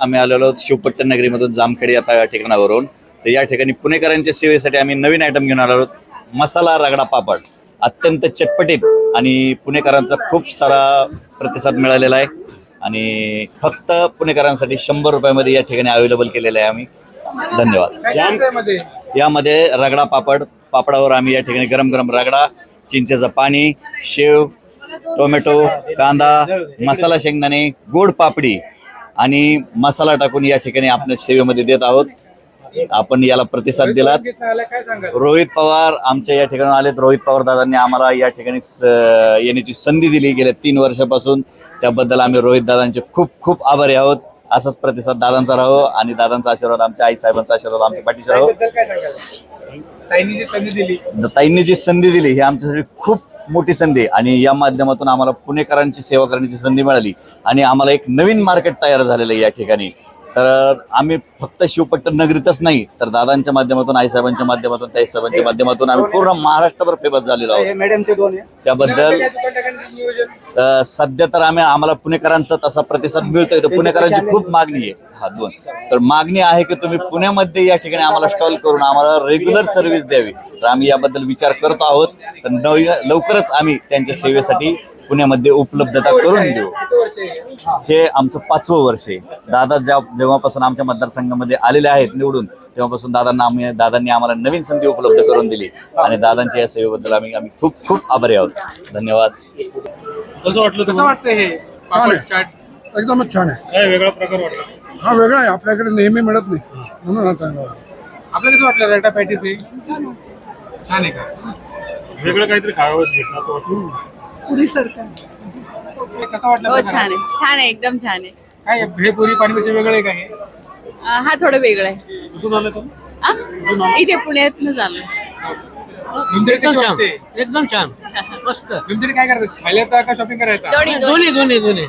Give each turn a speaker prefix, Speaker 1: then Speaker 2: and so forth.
Speaker 1: आम्ही आलेलो आहोत शिवपट्टण नगरीमधून जामखेड या त्या ठिकाणावरून. तर या ठिकाणी पुणेकरांच्या सेवेसाठी आम्ही नवीन आयटम घेऊन आलो आहोत. मसाला रगडा पापड. अत्यंत चटपटीत आणि पुणेकरांचा खूप सारा प्रतिसाद मिळालेला आहे. आणि फक्त पुणेकरांसाठी शंभर रुपयामध्ये या ठिकाणी अवेलेबल केलेलं आहे आम्ही. धन्यवाद.
Speaker 2: यामध्ये
Speaker 1: रगडा पापड. पापडावर आम्ही या ठिकाणी गरम गरम रगडा चिंचेचं पाणी शेव टोमॅटो कांदा मसाला शेंगदाणे गोड पापडी आणि मसाला टाकून या ठिकाणी आपल्या सेवेमध्ये देत आहोत. आपण याला प्रतिसाद
Speaker 2: सांगाल
Speaker 1: रोहित पवार आमच्या या ठिकाणी आलेत. रोहित पवार दादांनी आम्हाला या ठिकाणी येण्याची संधी दिली गेल्या तीन वर्षापासून. त्याबद्दल आम्ही रोहित दादांचे खूप खूप आभारी आहोत. असाच प्रतिसाद दादांचा राहो आणि दादांचा आशीर्वाद आमच्या आई साहेबांचा आशीर्वाद आमच्या पाठीशी राहो.
Speaker 2: दिली.
Speaker 1: ताईंनी जी संधी दिली ही आमच्यासाठी खूप मोठी संधी. आणि या माध्यमातून आम्हाला पुणेकरांची सेवा करण्याची संधी मिळाली. आणि आम्हाला एक नवीन मार्केट तयार झालेलं आहे या ठिकाणी. तर आम्ही फक्त शिवपट्टण नगरीतच नाही तर दादांच्या माध्यमातून आईसाहेबांच्या माध्यमातून ताईसाहेबांच्या माध्यमातून आम्ही पूर्ण महाराष्ट्रभर फेमस झालेलो आहोत. त्याबद्दल सध्या तर आम्ही आम्हाला पुणेकरांचा तसा प्रतिसाद मिळतोय. तर पुणेकरांची खूप मागणी आहे. हा दोन. तर मागणी आहे की तुम्ही पुण्यामध्ये या ठिकाणी आम्हाला स्टॉल करून आम्हाला रेग्युलर सर्व्हिस द्यावी. तर आम्ही याबद्दल विचार करत आहोत. तर लवकरच आम्ही त्यांच्या सेवेसाठी पुण्यामध्ये उपलब्धता करून देऊ? हे आमचं पाचवं वर्ष आहे. दादा ज्या जेव्हापासून आमच्या मतदारसंघामध्ये आलेले आहेत निवडून तेव्हापासून दादांना आम्ही दादांनी आम्हाला नवीन संधी उपलब्ध करून दिली. आणि दादांच्या या सेवेबद्दल आम्ही आम्ही खूप खूप आभारी आहोत. धन्यवाद.
Speaker 3: कसं वाटलं
Speaker 2: कसं वाटतं हे?
Speaker 4: एकदमच छान आहे.
Speaker 3: काय वेगळा प्रकार वाटला?
Speaker 4: हा वेगळा आहे. आपल्याकडे नेहमी मिळत नाही. म्हणून हा चांगला.
Speaker 2: आपल्याला कसं वाटलं रटा पॅटीस हे छान आहे का?
Speaker 3: वेगळं काहीतरी खावं घेतलं असं वाटलं
Speaker 2: कसं वाटलं
Speaker 5: हो
Speaker 2: प्रकार?
Speaker 5: छान आहे. छान आहे एकदम छान आहे.
Speaker 2: काय भेळपुरी पाणीपुरी वेगळं आहे का हे?
Speaker 5: अं, हा थोडं वेगळं आहे.
Speaker 3: कुठून आलं तुम्ही?
Speaker 5: आ? इथे पुण्यातनं झालं.
Speaker 2: भीमथडी कशी वाटते?
Speaker 6: एकदम छान. मस्त.
Speaker 2: भीमथडी काय करतात? खायला येतं का शॉपिंग करायला
Speaker 5: दोन्ही
Speaker 6: दोन्ही. दोन्ही दोन्ही.